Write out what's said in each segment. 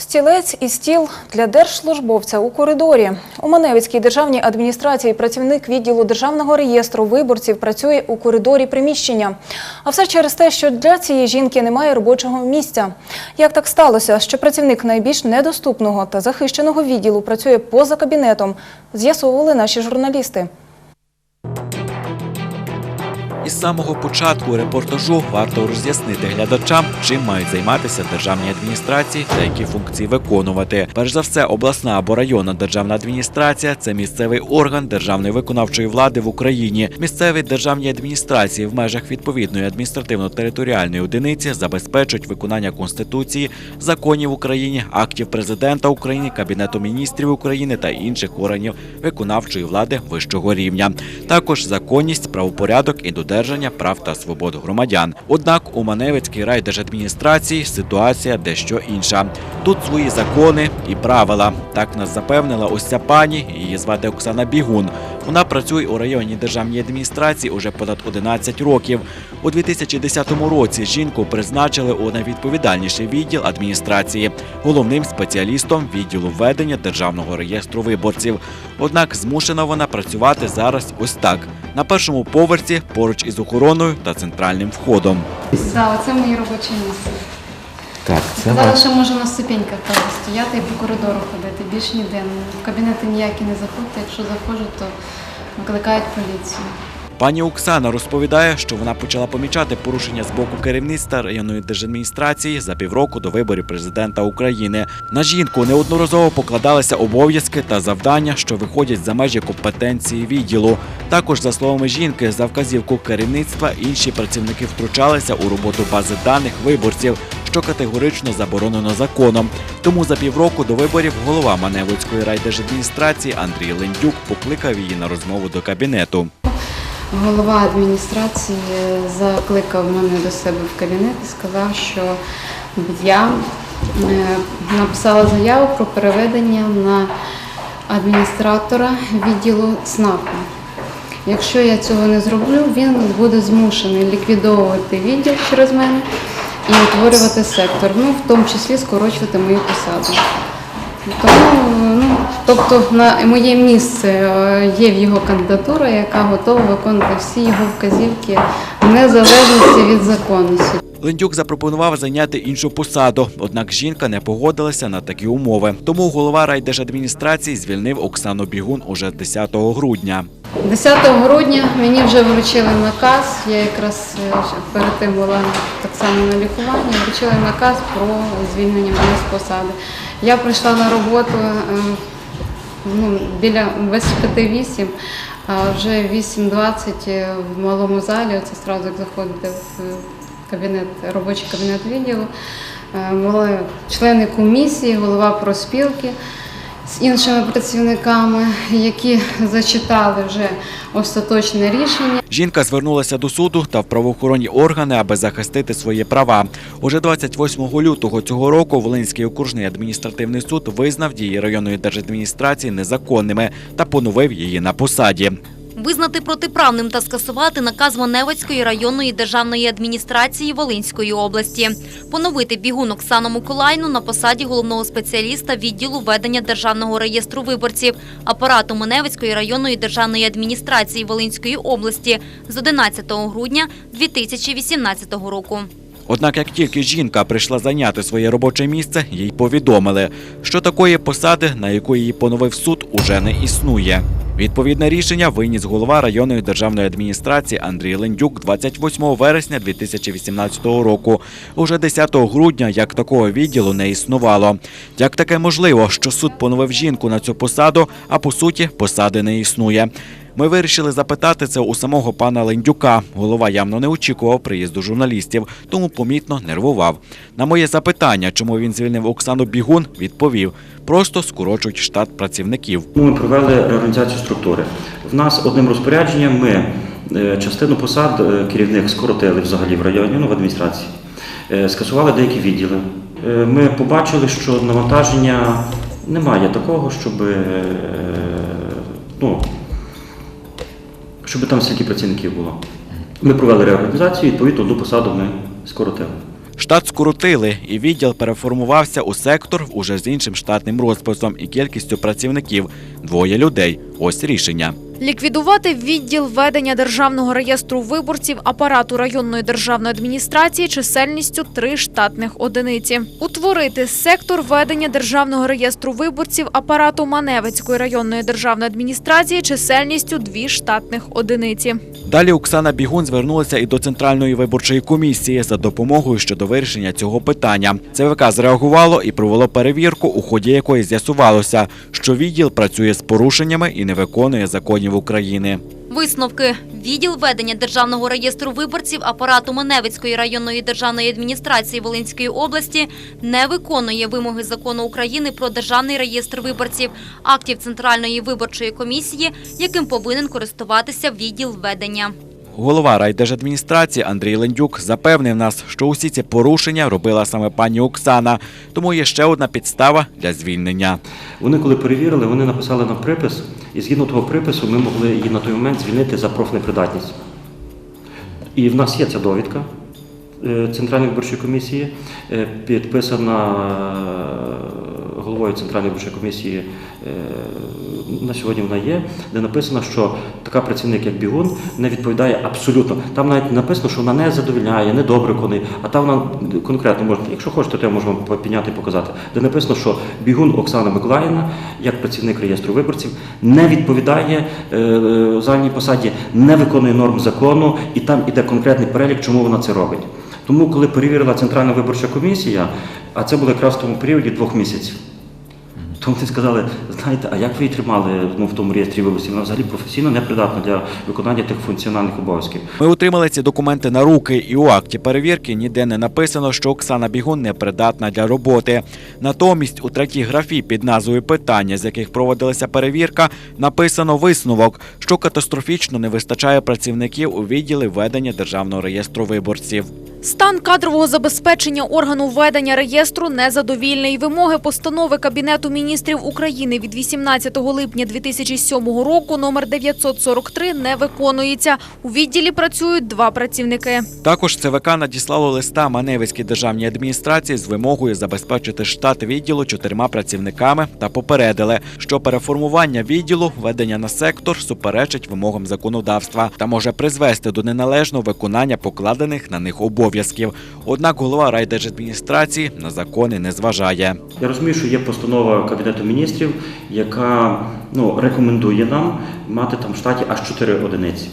Стілець і стіл для держслужбовця у коридорі. У Маневицькій державній адміністрації працівник відділу державного реєстру виборців працює у коридорі приміщення. А все через те, що для цієї жінки немає робочого місця. Як так сталося, що працівник найбільш недоступного та захищеного відділу працює поза кабінетом, з'ясовували наші журналісти. Із самого початку репортажу варто роз'яснити глядачам, чим мають займатися державні адміністрації та які функції виконувати. Перш за все, обласна або районна державна адміністрація це місцевий орган державної виконавчої влади в Україні. Місцеві державні адміністрації в межах відповідної адміністративно-територіальної одиниці забезпечують виконання конституції, законів України, актів президента України, кабінету міністрів України та інших органів виконавчої влади вищого рівня. Також законність, правопорядок і додержання прав та свобод громадян. Однак у Маневицькій райдержадміністрації ситуація дещо інша. Тут свої закони і правила. Так нас запевнила ось ця пані. Її звати Оксана Бігун. Вона працює у районній державній адміністрації уже понад 11 років. У 2010 році жінку призначили у найвідповідальніший відділ адміністрації, головним спеціалістом відділу ведення державного реєстру виборців. Однак змушена вона працювати зараз ось так на першому поверсі поруч із охороною та центральним входом. Так, оце моє робоче місце. Так, це Зараз ще можу на ступеньках там стояти і по коридору ходити. Більш ніде. В кабінети ніякі не заходьте. Якщо заходжу, то викликають поліцію. Пані Оксана розповідає, що вона почала помічати порушення з боку керівництва районної держадміністрації за півроку до виборів президента України. На жінку неодноразово покладалися обов'язки та завдання, що виходять за межі компетенції відділу. Також, за словами жінки, за вказівку керівництва інші працівники втручалися у роботу бази даних виборців, що категорично заборонено законом. Тому за півроку до виборів голова Маневицької райдержадміністрації Андрій Лендюк покликав її на розмову до кабінету. Голова адміністрації закликав мене до себе в кабінет і сказав, що я е, написала заяву про переведення на адміністратора відділу ЦНАПу. Якщо я цього не зроблю, він буде змушений ліквідовувати відділ через мене і утворювати сектор, ну в тому числі скорочувати мою посаду. Тому, ну, тобто на моє місце е, є в його кандидатура, яка готова виконувати всі його вказівки в незалежності від законності. Лендюк запропонував зайняти іншу посаду, однак жінка не погодилася на такі умови. Тому голова райдержадміністрації звільнив Оксану Бігун уже 10 грудня. 10 грудня мені вже вручили наказ. Я якраз е, перед тим була так само на лікуванні. Вручили наказ про звільнення мене з посади. Я прийшла на роботу е, ну, біля без 5-8, а вже 8.20 в малому залі. Це одразу як заходите в кабінет, робочий кабінет відділу. Е, Були члени комісії, голова проспілки з іншими працівниками, які зачитали вже остаточне рішення. Жінка звернулася до суду та в правоохоронні органи, аби захистити свої права. Уже 28 лютого цього року Волинський окружний адміністративний суд визнав дії районної держадміністрації незаконними та поновив її на посаді. Визнати протиправним та скасувати наказ Маневицької районної державної адміністрації Волинської області. Поновити бігун Оксану Миколайну на посаді головного спеціаліста відділу ведення державного реєстру виборців апарату Маневицької районної державної адміністрації Волинської області з 11 грудня 2018 року. Однак, як тільки жінка прийшла зайняти своє робоче місце, їй повідомили, що такої посади, на яку її поновив суд, уже не існує. Відповідне рішення виніс голова районної державної адміністрації Андрій Лендюк 28 вересня 2018 року. Уже 10 грудня як такого відділу не існувало. Як таке можливо, що суд поновив жінку на цю посаду, а по суті посади не існує. Ми вирішили запитати це у самого пана Лендюка. Голова явно не очікував приїзду журналістів, тому помітно нервував. На моє запитання, чому він звільнив Оксану Бігун, відповів: просто скорочують штат працівників. Ми провели реорганізацію структури. В нас одним розпорядженням ми е, частину посад е, керівник скоротили взагалі в районі, ну в адміністрації, Е, скасували деякі відділи. Ми побачили, що навантаження немає такого, щоб, ну, щоб там стільки працівників було. Ми провели реорганізацію, відповідно, одну посаду ми скоротили. Штат скоротили, і відділ переформувався у сектор уже з іншим штатним розписом і кількістю працівників двоє людей. Ось рішення. Ліквідувати відділ ведення державного реєстру виборців апарату районної державної адміністрації чисельністю три штатних одиниці. Утворити сектор ведення державного реєстру виборців апарату Маневицької районної державної адміністрації чисельністю дві штатних одиниці. Далі Оксана Бігун звернулася і до Центральної виборчої комісії за допомогою щодо вирішення цього питання. ЦВК зреагувало і провело перевірку, у ході якої з'ясувалося, що відділ працює з порушеннями і не виконує законів України. Висновки. Відділ ведення Державного реєстру виборців апарату Маневицької районної державної адміністрації Волинської області не виконує вимоги закону України про Державний реєстр виборців, актів Центральної виборчої комісії, яким повинен користуватися відділ ведення. Голова райдержадміністрації Андрій Лендюк запевнив нас, що усі ці порушення робила саме пані Оксана, тому є ще одна підстава для звільнення. Вони, коли перевірили, вони написали нам припис, і згідно того припису ми могли її на той момент звільнити за профнепридатність. І в нас є ця довідка е, Центральної виборчої комісії, е, підписана головою Центральної виборчої комісії. е, На сьогодні вона є, де написано, що така працівник, як Бігун, не відповідає абсолютно. Там навіть написано, що вона не задовільняє, не добре виконує, а там вона конкретно можна, якщо хочете, то я можу вам підняти і показати, де написано, що Бігун Оксана Миколаївна, як працівник реєстру виборців, не відповідає е, е, зайній посаді, не виконує норм закону, і там іде конкретний перелік, чому вона це робить. Тому, коли перевірила Центральна виборча комісія, а це було якраз в тому періоді двох місяців. То вони сказали, знаєте, а як ви її тримали ну, в тому реєстрі виборців? Вона взагалі професійно непридатна для виконання тих функціональних обов'язків. Ми отримали ці документи на руки, і у акті перевірки ніде не написано, що Оксана Бігун не придатна для роботи. Натомість у третій графі під назвою питання, з яких проводилася перевірка, написано висновок, що катастрофічно не вистачає працівників у відділі ведення державного реєстру виборців. Стан кадрового забезпечення органу ведення реєстру незадовільний. Вимоги постанови Кабінету міністрів України від 18 липня 2007 року номер 943 не виконується. У відділі працюють два працівники. Також ЦВК надіслало листа Маневицькій державній адміністрації з вимогою забезпечити штат відділу чотирма працівниками та попередили, що переформування відділу ведення на сектор суперечить вимогам законодавства та може призвести до неналежного виконання покладених на них обов'язків. Однак голова райдержадміністрації на закони не зважає. Я розумію, що є постанова Кабінету міністрів, яка ну, рекомендує нам мати там в штаті аж 4 одиниці.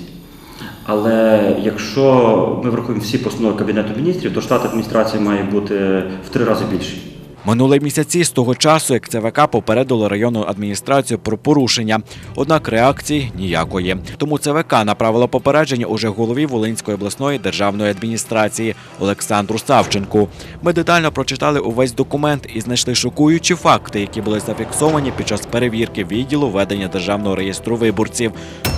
Але якщо ми врахуємо всі постанови Кабінету міністрів, то штат адміністрації має бути в три рази більший. Минули місяці з того часу, як ЦВК попередило районну адміністрацію про порушення. Однак реакції ніякої. Тому ЦВК направило попередження уже голові Волинської обласної державної адміністрації Олександру Савченку. Ми детально прочитали увесь документ і знайшли шокуючі факти, які були зафіксовані під час перевірки відділу ведення державного реєстру виборців.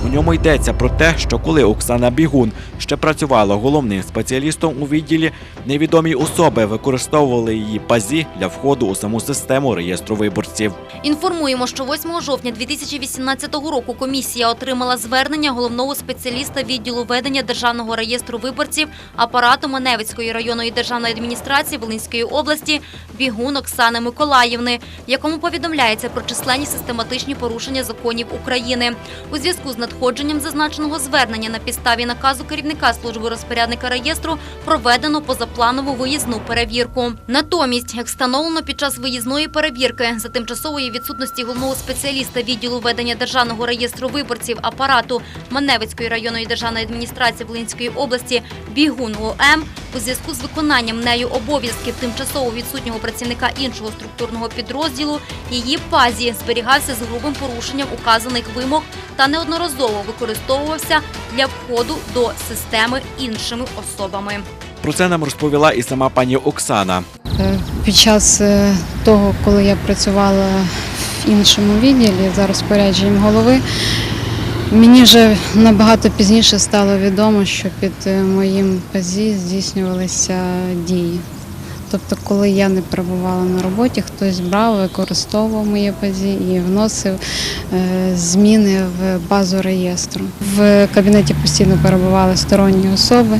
У ньому йдеться про те, що коли Оксана Бігун ще працювала головним спеціалістом у відділі, невідомі особи використовували її пазі для входу у саму систему реєстру виборців. Інформуємо, що 8 жовтня 2018 року комісія отримала звернення головного спеціаліста відділу ведення Державного реєстру виборців апарату Маневицької районної державної адміністрації Волинської області Бігун Оксани Миколаївни, якому повідомляється про численні систематичні порушення законів України. У зв'язку з надходженням зазначеного звернення на підставі наказу керівника служби розпорядника реєстру проведено позапланову виїзну перевірку. Натомість, як встановлено під час виїзної перевірки за тимчасової відсутності головного спеціаліста відділу ведення державного реєстру виборців апарату Маневицької районної державної адміністрації Волинської області Бігун ОМ у зв'язку з виконанням нею обов'язків тимчасово відсутнього працівника іншого структурного підрозділу, її пазі зберігався з грубим порушенням указаних вимог та неодноразово використовувався для входу до системи іншими особами. Про це нам розповіла і сама пані Оксана. Е, Під час е, того, коли я працювала в іншому відділі за розпорядженням голови, мені вже набагато пізніше стало відомо, що під е, моїм пазі здійснювалися дії. Тобто, коли я не перебувала на роботі, хтось брав, використовував моє пазі і вносив зміни в базу реєстру. В кабінеті постійно перебували сторонні особи,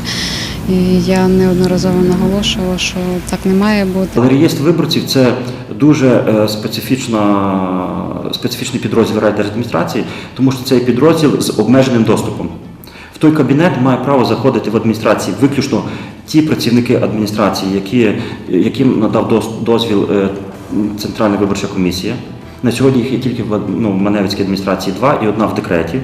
І я неодноразово наголошувала, що так не має бути. Але реєстр виборців це дуже е, специфічна, специфічний підрозділ райдержадміністрації, тому що цей підрозділ з обмеженим доступом. В той кабінет має право заходити в адміністрації виключно ті працівники адміністрації, які, яким надав дозвіл е, Центральна виборча комісія. На сьогодні їх є тільки в ну, Маневицькій адміністрації два і одна в декреті.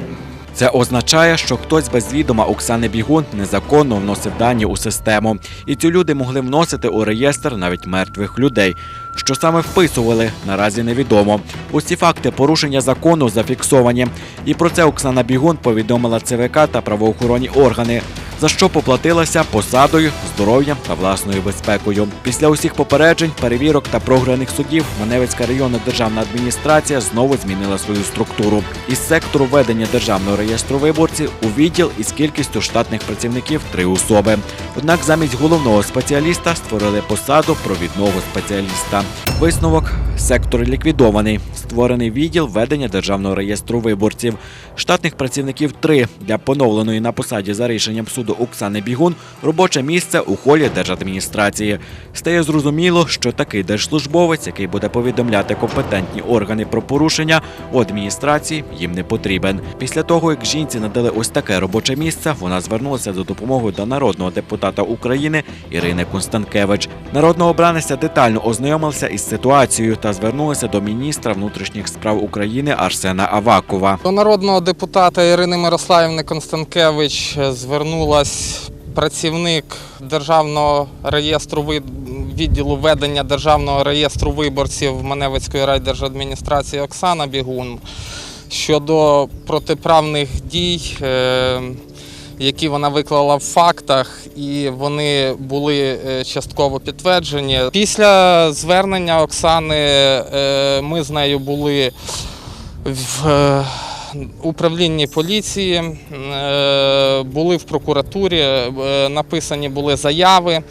Це означає, що хтось без відома Оксани Бігун незаконно вносив дані у систему, і ці люди могли вносити у реєстр навіть мертвих людей. Що саме вписували, наразі невідомо. Усі факти порушення закону зафіксовані. І про це Оксана Бігун повідомила ЦВК та правоохоронні органи, за що поплатилася посадою, здоров'ям та власною безпекою. Після усіх попереджень, перевірок та програних судів Маневицька районна державна адміністрація знову змінила свою структуру. Із сектору ведення державного реєстру виборців у відділ із кількістю штатних працівників три особи. Однак замість головного спеціаліста створили посаду провідного спеціаліста. Висновок сектор ліквідований. Створений відділ ведення державного реєстру виборців. Штатних працівників три для поновленої на посаді за рішенням суду Оксани Бігун робоче місце у холі держадміністрації. Стає зрозуміло, що такий держслужбовець, який буде повідомляти компетентні органи про порушення у адміністрації, їм не потрібен. Після того, як жінці надали ось таке робоче місце, вона звернулася за допомогою до народного депутата України Ірини Констанкевич. Народна обраниця детально ознайомилася із ситуацією та звернулася до міністра внутрішніх справ України Арсена Авакова. До народного депутата Ірини Мирославівни Констанкевич звернулась працівник державного реєстру відділу ведення державного реєстру виборців Маневицької райдержадміністрації Оксана Бігун щодо протиправних дій. е, Які вона виклала в фактах, і вони були е, частково підтверджені. Після звернення Оксани е, ми з нею були в управлінні поліції, е, були в прокуратурі, е, написані були заяви.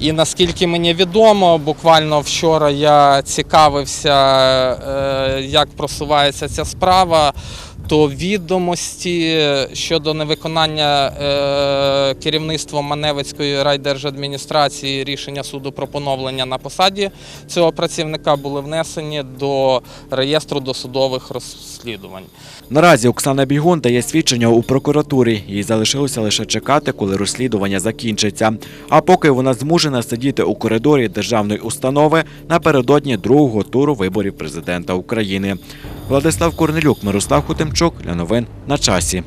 І наскільки мені відомо, буквально вчора я цікавився, е, як просувається ця справа. То відомості щодо невиконання е, керівництвом Маневицької райдержадміністрації рішення суду про поновлення на посаді цього працівника були внесені до реєстру досудових розслідувань. Наразі Оксана Бігун дає свідчення у прокуратурі. Їй залишилося лише чекати, коли розслідування закінчиться. А поки вона змушена сидіти у коридорі державної установи напередодні другого туру виборів президента України. Владислав Корнелюк, Мирослав Хотимчук для новин на часі.